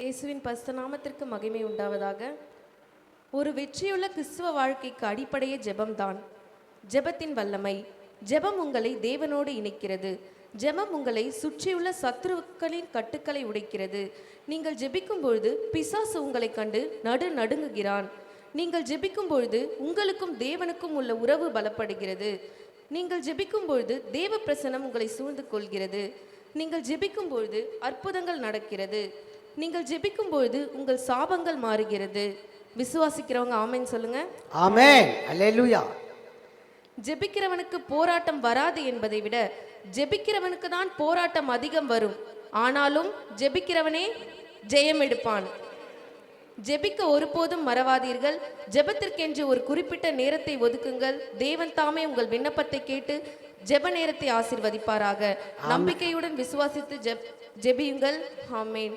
இயேசுவின் பஸ்த நாமத்திற்கு மகிமை உண்டாவதாக. ஒரு வெற்றியுள்ள கிறிஸ்துவ வாழ்க்கைக்கு அடிப்படையே ஜெபம்தான். ஜெபத்தின் வல்லமை ஜெபம் உங்களை தேவனோடு இணைக்கிறது. ஜெபம் உங்களை சுற்றியுள்ள சத்துருக்களின் கட்டுக்களை உடைக்கிறது. நீங்கள் ஜெபிக்கும் பொழுது பிசாசு உங்களை கண்டு நடு நடுங்குகிறான். நீங்கள் ஜெபிக்கும் பொழுது உங்களுக்கும் தேவனுக்கும் உள்ள உறவு பலப்படுகிறது. நீங்கள் ஜெபிக்கும் பொழுது தேவ பிரசனம் உங்களை சூழ்ந்து கொள்கிறது. நீங்கள் ஜெபிக்கும் பொழுது அற்புதங்கள் நடக்கிறது. நீங்கள் ஜெபிக்கும் பொழுது உங்கள் சாபங்கள் மாறுகிறது. விசுவாசிக்கிறவங்க ஆமென் சொல்லுங்க. ஆமென். அல்லேலூயா. ஜெபிக்கிறவனுக்கு போராட்டம் வராது என்பதை விட ஜெபிக்கிறவனுக்கு தான் போராட்டம் அதிகம் வரும். ஆனாலும் ஜெபிக்கிறவனே ஜெயம் எடுப்பான். ஜெபிக்க ஒருபோதும் மறவாதீர்கள். ஜெபத்திற்கென்று ஒரு குறிப்பிட்ட நேரத்தை ஒதுக்குங்கள். தேவன் தாமே உங்கள் விண்ணப்பத்தை கேட்டு ஜெப நேரத்தை ஆசீர்வதிப்பாராக. நம்பிக்கையுடன் விசுவாசித்து ஜெப் ஜெபியுங்கள். ஆமென்.